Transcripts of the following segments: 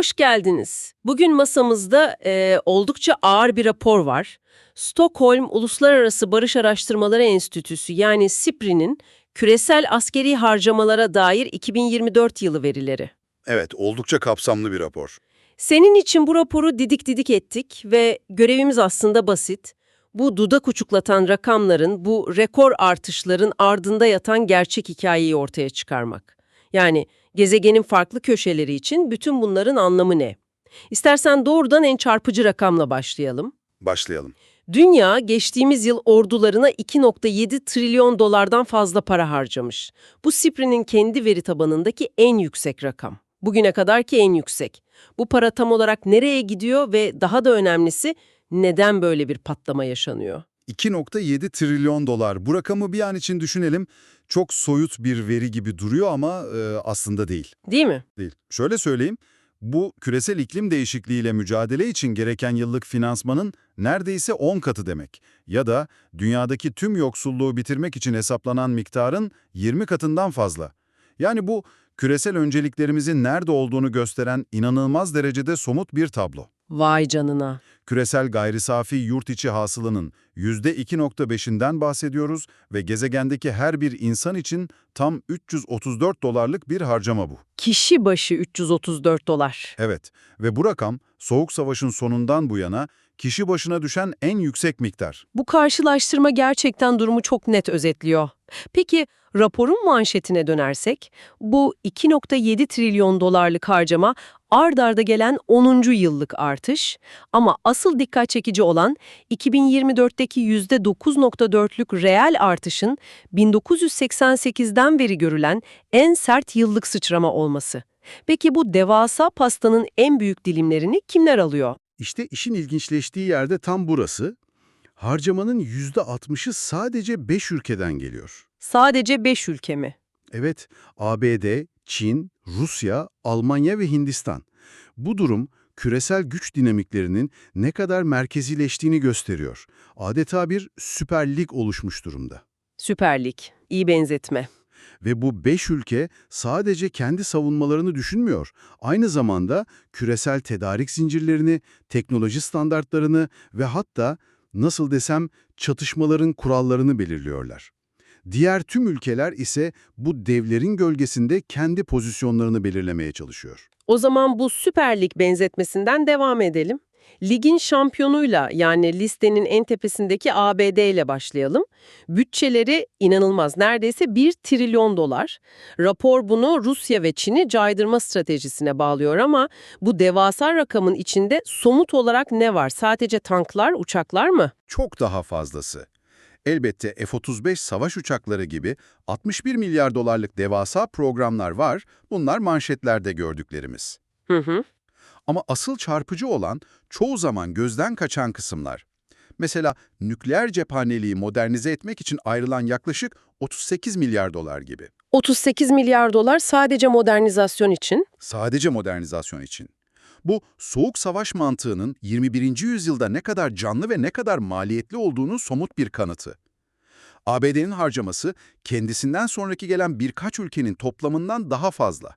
Hoş geldiniz. Bugün masamızda e, oldukça ağır bir rapor var. Stockholm Uluslararası Barış Araştırmaları Enstitüsü yani SIPRI'nin küresel askeri harcamalara dair 2024 yılı verileri. Evet, oldukça kapsamlı bir rapor. Senin için bu raporu didik didik ettik ve görevimiz aslında basit. Bu dudak uçuklatan rakamların, bu rekor artışların ardında yatan gerçek hikayeyi ortaya çıkarmak. Yani gezegenin farklı köşeleri için bütün bunların anlamı ne? İstersen doğrudan en çarpıcı rakamla başlayalım. Başlayalım. Dünya geçtiğimiz yıl ordularına 2.7 trilyon dolardan fazla para harcamış. Bu SIPRI'nin kendi veri tabanındaki en yüksek rakam. Bugüne kadarki en yüksek. Bu para tam olarak nereye gidiyor ve daha da önemlisi neden böyle bir patlama yaşanıyor? 2.7 trilyon dolar. Bu rakamı bir an için düşünelim. Çok soyut bir veri gibi duruyor ama e, aslında değil. Değil mi? Değil. Şöyle söyleyeyim. Bu küresel iklim değişikliğiyle mücadele için gereken yıllık finansmanın neredeyse 10 katı demek. Ya da dünyadaki tüm yoksulluğu bitirmek için hesaplanan miktarın 20 katından fazla. Yani bu küresel önceliklerimizin nerede olduğunu gösteren inanılmaz derecede somut bir tablo. Vay canına. Küresel gayri safi yurt içi hasılanın %2.5'inden bahsediyoruz ve gezegendeki her bir insan için tam 334 dolarlık bir harcama bu. Kişi başı 334 dolar. Evet ve bu rakam Soğuk Savaş'ın sonundan bu yana kişi başına düşen en yüksek miktar. Bu karşılaştırma gerçekten durumu çok net özetliyor. Peki raporun manşetine dönersek, bu 2.7 trilyon dolarlık harcama ard arda gelen 10. yıllık artış ama asıl dikkat çekici olan 2024'teki %9.4'lük reel artışın 1988'den beri görülen en sert yıllık sıçrama olması. Peki bu devasa pastanın en büyük dilimlerini kimler alıyor? İşte işin ilginçleştiği yerde tam burası. Harcamanın %60'ı sadece 5 ülkeden geliyor. Sadece 5 ülke mi? Evet, ABD, Çin, Rusya, Almanya ve Hindistan. Bu durum küresel güç dinamiklerinin ne kadar merkezileştiğini gösteriyor. Adeta bir süper lig oluşmuş durumda. Süper Lig. İyi benzetme. Ve bu 5 ülke sadece kendi savunmalarını düşünmüyor. Aynı zamanda küresel tedarik zincirlerini, teknoloji standartlarını ve hatta nasıl desem çatışmaların kurallarını belirliyorlar. Diğer tüm ülkeler ise bu devlerin gölgesinde kendi pozisyonlarını belirlemeye çalışıyor. O zaman bu Süper Lig benzetmesinden devam edelim. Ligin şampiyonuyla yani listenin en tepesindeki ABD ile başlayalım. Bütçeleri inanılmaz neredeyse 1 trilyon dolar. Rapor bunu Rusya ve Çin'i caydırma stratejisine bağlıyor ama bu devasa rakamın içinde somut olarak ne var? Sadece tanklar, uçaklar mı? Çok daha fazlası. Elbette F-35 savaş uçakları gibi 61 milyar dolarlık devasa programlar var. Bunlar manşetlerde gördüklerimiz. Hı hı. Ama asıl çarpıcı olan çoğu zaman gözden kaçan kısımlar. Mesela nükleer cephaneliği modernize etmek için ayrılan yaklaşık 38 milyar dolar gibi. 38 milyar dolar sadece modernizasyon için. Sadece modernizasyon için. Bu soğuk savaş mantığının 21. yüzyılda ne kadar canlı ve ne kadar maliyetli olduğunu somut bir kanıtı. ABD'nin harcaması kendisinden sonraki gelen birkaç ülkenin toplamından daha fazla.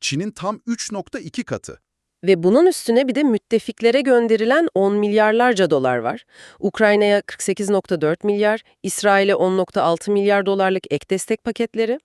Çin'in tam 3.2 katı. Ve bunun üstüne bir de müttefiklere gönderilen 10 milyarlarca dolar var. Ukrayna'ya 48.4 milyar, İsrail'e 10.6 milyar dolarlık ek destek paketleri.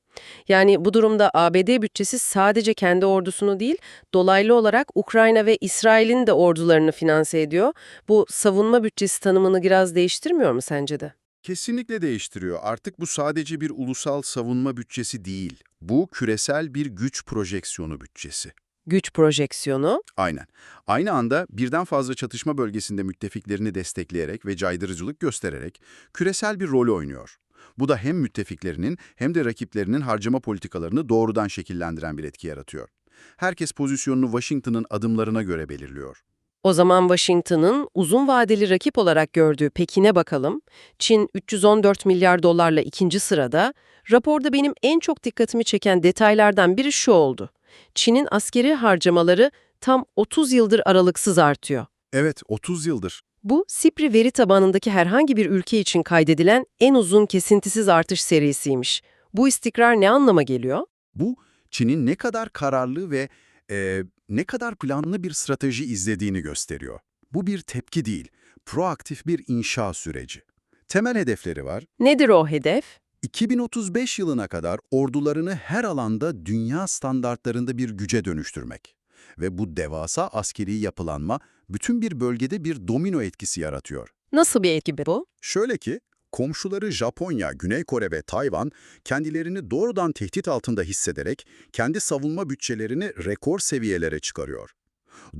Yani bu durumda ABD bütçesi sadece kendi ordusunu değil, dolaylı olarak Ukrayna ve İsrail'in de ordularını finanse ediyor. Bu savunma bütçesi tanımını biraz değiştirmiyor mu sence de? Kesinlikle değiştiriyor. Artık bu sadece bir ulusal savunma bütçesi değil. Bu küresel bir güç projeksiyonu bütçesi. Güç projeksiyonu. Aynen. Aynı anda birden fazla çatışma bölgesinde müttefiklerini destekleyerek ve caydırıcılık göstererek küresel bir rol oynuyor. Bu da hem müttefiklerinin hem de rakiplerinin harcama politikalarını doğrudan şekillendiren bir etki yaratıyor. Herkes pozisyonunu Washington'ın adımlarına göre belirliyor. O zaman Washington'ın uzun vadeli rakip olarak gördüğü Pekin'e bakalım. Çin 314 milyar dolarla ikinci sırada. Raporda benim en çok dikkatimi çeken detaylardan biri şu oldu. Çin'in askeri harcamaları tam 30 yıldır aralıksız artıyor. Evet, 30 yıldır. Bu, SIPRI veri tabanındaki herhangi bir ülke için kaydedilen en uzun kesintisiz artış serisiymiş. Bu istikrar ne anlama geliyor? Bu, Çin'in ne kadar kararlı ve e, ne kadar planlı bir strateji izlediğini gösteriyor. Bu bir tepki değil, proaktif bir inşa süreci. Temel hedefleri var. Nedir o hedef? 2035 yılına kadar ordularını her alanda dünya standartlarında bir güce dönüştürmek. Ve bu devasa askeri yapılanma bütün bir bölgede bir domino etkisi yaratıyor. Nasıl bir etki bu? Şöyle ki, komşuları Japonya, Güney Kore ve Tayvan kendilerini doğrudan tehdit altında hissederek kendi savunma bütçelerini rekor seviyelere çıkarıyor.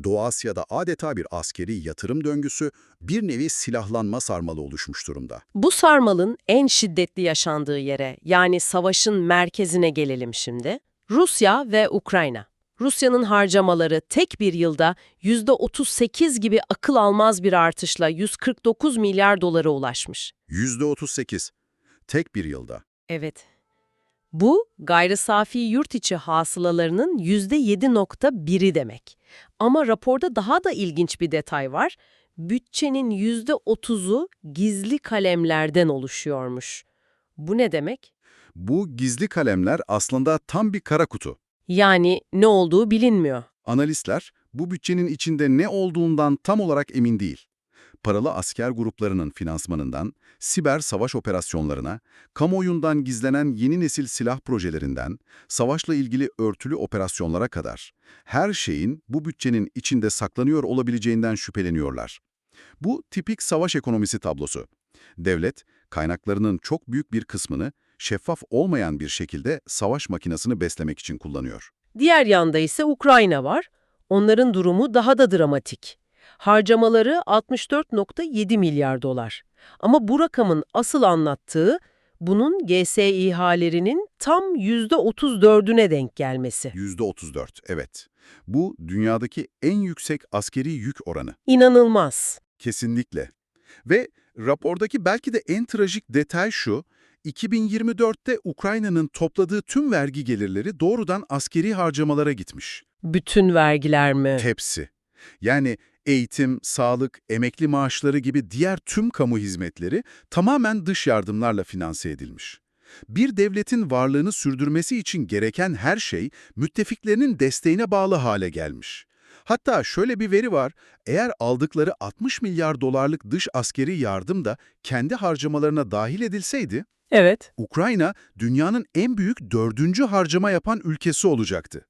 Doğu Asya'da adeta bir askeri yatırım döngüsü, bir nevi silahlanma sarmalı oluşmuş durumda. Bu sarmalın en şiddetli yaşandığı yere, yani savaşın merkezine gelelim şimdi. Rusya ve Ukrayna. Rusya'nın harcamaları tek bir yılda %38 gibi akıl almaz bir artışla 149 milyar dolara ulaşmış. %38. Tek bir yılda. Evet. Bu gayri safi yurt içi hasılalarının %7.1'i demek. Ama raporda daha da ilginç bir detay var. Bütçenin %30'u gizli kalemlerden oluşuyormuş. Bu ne demek? Bu gizli kalemler aslında tam bir kara kutu. Yani ne olduğu bilinmiyor. Analistler bu bütçenin içinde ne olduğundan tam olarak emin değil. Paralı asker gruplarının finansmanından, siber savaş operasyonlarına, kamuoyundan gizlenen yeni nesil silah projelerinden, savaşla ilgili örtülü operasyonlara kadar her şeyin bu bütçenin içinde saklanıyor olabileceğinden şüpheleniyorlar. Bu tipik savaş ekonomisi tablosu. Devlet, kaynaklarının çok büyük bir kısmını şeffaf olmayan bir şekilde savaş makinesini beslemek için kullanıyor. Diğer yanda ise Ukrayna var. Onların durumu daha da dramatik. Harcamaları 64.7 milyar dolar. Ama bu rakamın asıl anlattığı bunun GSİH'lerinin tam %34'üne denk gelmesi. %34, evet. Bu dünyadaki en yüksek askeri yük oranı. İnanılmaz. Kesinlikle. Ve rapordaki belki de en trajik detay şu, 2024'te Ukrayna'nın topladığı tüm vergi gelirleri doğrudan askeri harcamalara gitmiş. Bütün vergiler mi? Hepsi. Yani eğitim, sağlık, emekli maaşları gibi diğer tüm kamu hizmetleri tamamen dış yardımlarla finanse edilmiş. Bir devletin varlığını sürdürmesi için gereken her şey müttefiklerinin desteğine bağlı hale gelmiş. Hatta şöyle bir veri var, eğer aldıkları 60 milyar dolarlık dış askeri yardım da kendi harcamalarına dahil edilseydi, Evet. Ukrayna dünyanın en büyük dördüncü harcama yapan ülkesi olacaktı.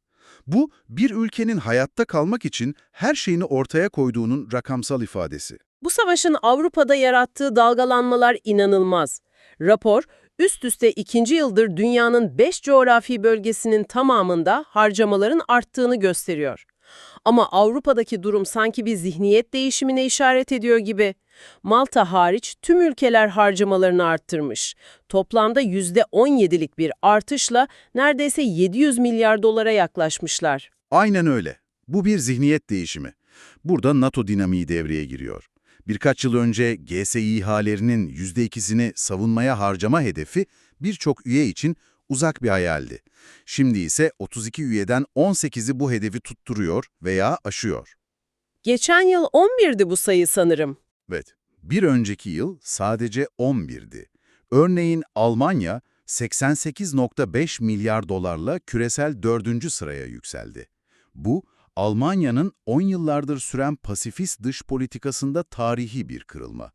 Bu, bir ülkenin hayatta kalmak için her şeyini ortaya koyduğunun rakamsal ifadesi. Bu savaşın Avrupa'da yarattığı dalgalanmalar inanılmaz. Rapor, üst üste ikinci yıldır dünyanın 5 coğrafi bölgesinin tamamında harcamaların arttığını gösteriyor. Ama Avrupa'daki durum sanki bir zihniyet değişimine işaret ediyor gibi. Malta hariç tüm ülkeler harcamalarını arttırmış. Toplamda %17'lik bir artışla neredeyse 700 milyar dolara yaklaşmışlar. Aynen öyle. Bu bir zihniyet değişimi. Burada NATO dinamiği devreye giriyor. Birkaç yıl önce GSİH'lerinin %2'sini savunmaya harcama hedefi birçok üye için uzak bir hayaldi. Şimdi ise 32 üyeden 18'i bu hedefi tutturuyor veya aşıyor. Geçen yıl 11'di bu sayı sanırım. Evet, bir önceki yıl sadece 11'di. Örneğin Almanya 88.5 milyar dolarla küresel dördüncü sıraya yükseldi. Bu, Almanya'nın 10 yıllardır süren pasifist dış politikasında tarihi bir kırılma.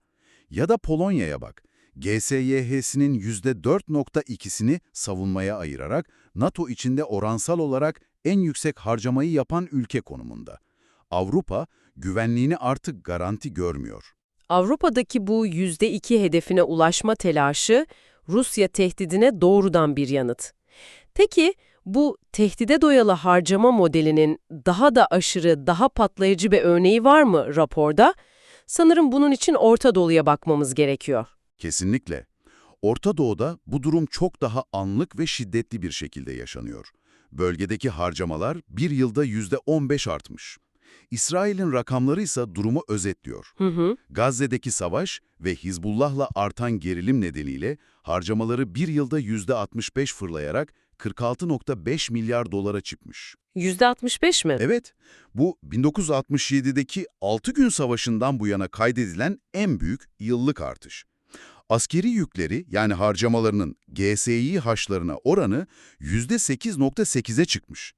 Ya da Polonya'ya bak, GSYH'sinin %4.2'sini savunmaya ayırarak NATO içinde oransal olarak en yüksek harcamayı yapan ülke konumunda. Avrupa, güvenliğini artık garanti görmüyor. Avrupa'daki bu %2 hedefine ulaşma telaşı Rusya tehdidine doğrudan bir yanıt. Peki bu tehdide doyalı harcama modelinin daha da aşırı, daha patlayıcı bir örneği var mı raporda? Sanırım bunun için Orta Doğu'ya bakmamız gerekiyor. Kesinlikle. Orta Doğu'da bu durum çok daha anlık ve şiddetli bir şekilde yaşanıyor. Bölgedeki harcamalar bir yılda %15 artmış. İsrail'in rakamları ise durumu özetliyor. Hı hı. Gazze'deki savaş ve Hizbullah'la artan gerilim nedeniyle harcamaları bir yılda %65 fırlayarak 46.5 milyar dolara çıkmış. %65 mi? Evet, bu 1967'deki 6 gün savaşından bu yana kaydedilen en büyük yıllık artış. Askeri yükleri yani harcamalarının GSİ haşlarına oranı %8.8'e çıkmış.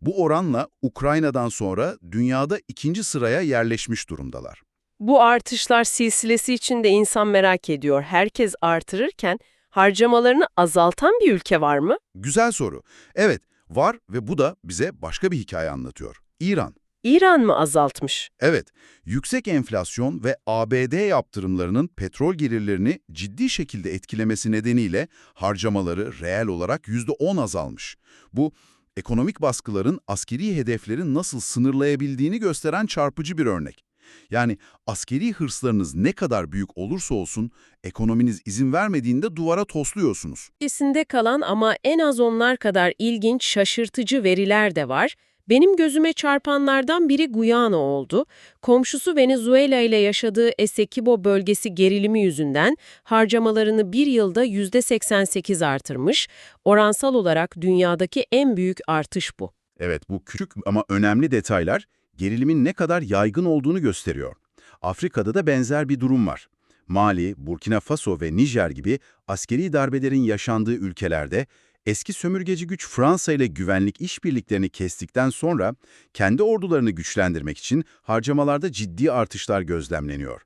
Bu oranla Ukrayna'dan sonra dünyada ikinci sıraya yerleşmiş durumdalar. Bu artışlar silsilesi içinde insan merak ediyor. Herkes artırırken harcamalarını azaltan bir ülke var mı? Güzel soru. Evet, var ve bu da bize başka bir hikaye anlatıyor. İran. İran mı azaltmış? Evet, yüksek enflasyon ve ABD yaptırımlarının petrol gelirlerini ciddi şekilde etkilemesi nedeniyle harcamaları reel olarak %10 azalmış. Bu, ekonomik baskıların askeri hedefleri nasıl sınırlayabildiğini gösteren çarpıcı bir örnek. Yani askeri hırslarınız ne kadar büyük olursa olsun, ekonominiz izin vermediğinde duvara tosluyorsunuz. İçinde kalan ama en az onlar kadar ilginç, şaşırtıcı veriler de var. Benim gözüme çarpanlardan biri Guyana oldu. Komşusu Venezuela ile yaşadığı Essequibo bölgesi gerilimi yüzünden harcamalarını bir yılda %88 artırmış. Oransal olarak dünyadaki en büyük artış bu. Evet, bu küçük ama önemli detaylar gerilimin ne kadar yaygın olduğunu gösteriyor. Afrika'da da benzer bir durum var. Mali, Burkina Faso ve Nijer gibi askeri darbelerin yaşandığı ülkelerde eski sömürgeci güç Fransa ile güvenlik işbirliklerini kestikten sonra kendi ordularını güçlendirmek için harcamalarda ciddi artışlar gözlemleniyor.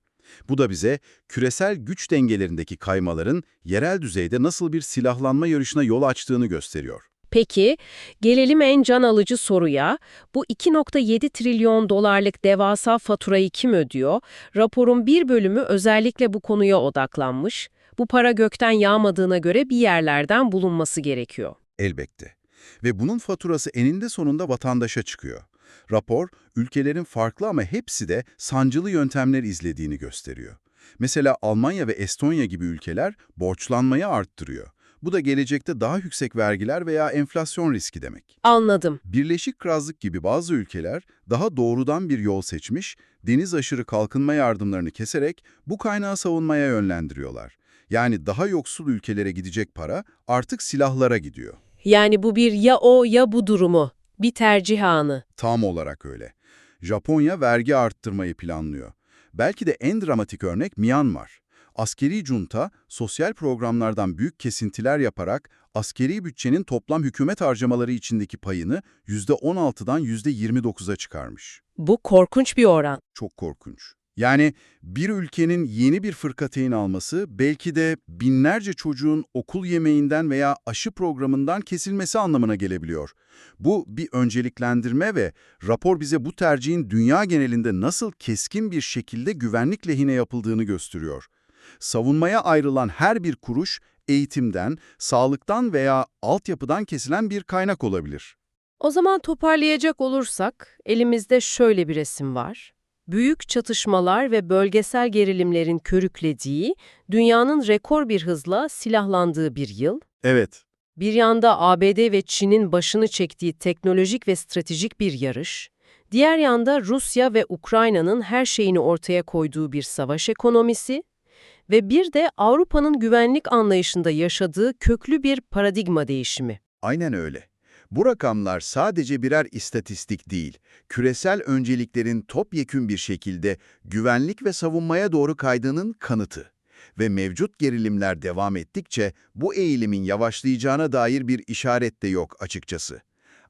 Bu da bize küresel güç dengelerindeki kaymaların yerel düzeyde nasıl bir silahlanma yarışına yol açtığını gösteriyor. Peki, gelelim en can alıcı soruya. Bu 2.7 trilyon dolarlık devasa faturayı kim ödüyor? Raporun bir bölümü özellikle bu konuya odaklanmış. Bu para gökten yağmadığına göre bir yerlerden bulunması gerekiyor. Elbette. Ve bunun faturası eninde sonunda vatandaşa çıkıyor. Rapor, ülkelerin farklı ama hepsi de sancılı yöntemler izlediğini gösteriyor. Mesela Almanya ve Estonya gibi ülkeler borçlanmayı arttırıyor. Bu da gelecekte daha yüksek vergiler veya enflasyon riski demek. Anladım. Birleşik Krallık gibi bazı ülkeler daha doğrudan bir yol seçmiş, deniz aşırı kalkınma yardımlarını keserek bu kaynağı savunmaya yönlendiriyorlar. Yani daha yoksul ülkelere gidecek para artık silahlara gidiyor. Yani bu bir ya o ya bu durumu. Bir tercih anı. Tam olarak öyle. Japonya vergi arttırmayı planlıyor. Belki de en dramatik örnek Myanmar. Askeri junta, sosyal programlardan büyük kesintiler yaparak askeri bütçenin toplam hükümet harcamaları içindeki payını %16'dan %29'a çıkarmış. Bu korkunç bir oran. Çok korkunç. Yani bir ülkenin yeni bir fırkateyn alması belki de binlerce çocuğun okul yemeğinden veya aşı programından kesilmesi anlamına gelebiliyor. Bu bir önceliklendirme ve rapor bize bu tercihin dünya genelinde nasıl keskin bir şekilde güvenlik lehine yapıldığını gösteriyor. Savunmaya ayrılan her bir kuruş eğitimden, sağlıktan veya altyapıdan kesilen bir kaynak olabilir. O zaman toparlayacak olursak elimizde şöyle bir resim var. Büyük çatışmalar ve bölgesel gerilimlerin körüklediği, dünyanın rekor bir hızla silahlandığı bir yıl. Evet, Bir yanda ABD ve Çin'in başını çektiği teknolojik ve stratejik bir yarış, diğer yanda Rusya ve Ukrayna'nın her şeyini ortaya koyduğu bir savaş ekonomisi ve bir de Avrupa'nın güvenlik anlayışında yaşadığı köklü bir paradigma değişimi. Aynen öyle. Bu rakamlar sadece birer istatistik değil, küresel önceliklerin topyekün bir şekilde güvenlik ve savunmaya doğru kaydığının kanıtı. Ve mevcut gerilimler devam ettikçe bu eğilimin yavaşlayacağına dair bir işaret de yok açıkçası.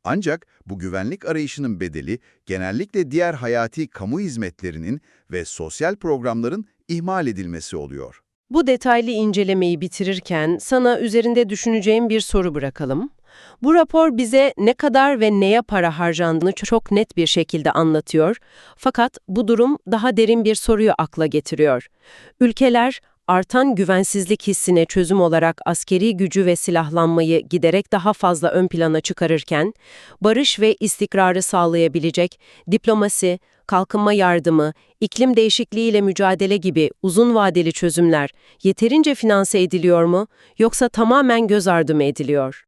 Ancak bu güvenlik arayışının bedeli genellikle diğer hayati kamu hizmetlerinin ve sosyal programların ihmal edilmesi oluyor. Bu detaylı incelemeyi bitirirken sana üzerinde düşüneceğim bir soru bırakalım. Bu rapor bize ne kadar ve neye para harcandığını çok net bir şekilde anlatıyor. Fakat bu durum daha derin bir soruyu akla getiriyor. Ülkeler artan güvensizlik hissine çözüm olarak askeri gücü ve silahlanmayı giderek daha fazla ön plana çıkarırken, barış ve istikrarı sağlayabilecek diplomasi, kalkınma yardımı, iklim değişikliğiyle mücadele gibi uzun vadeli çözümler yeterince finanse ediliyor mu yoksa tamamen göz ardı mı ediliyor?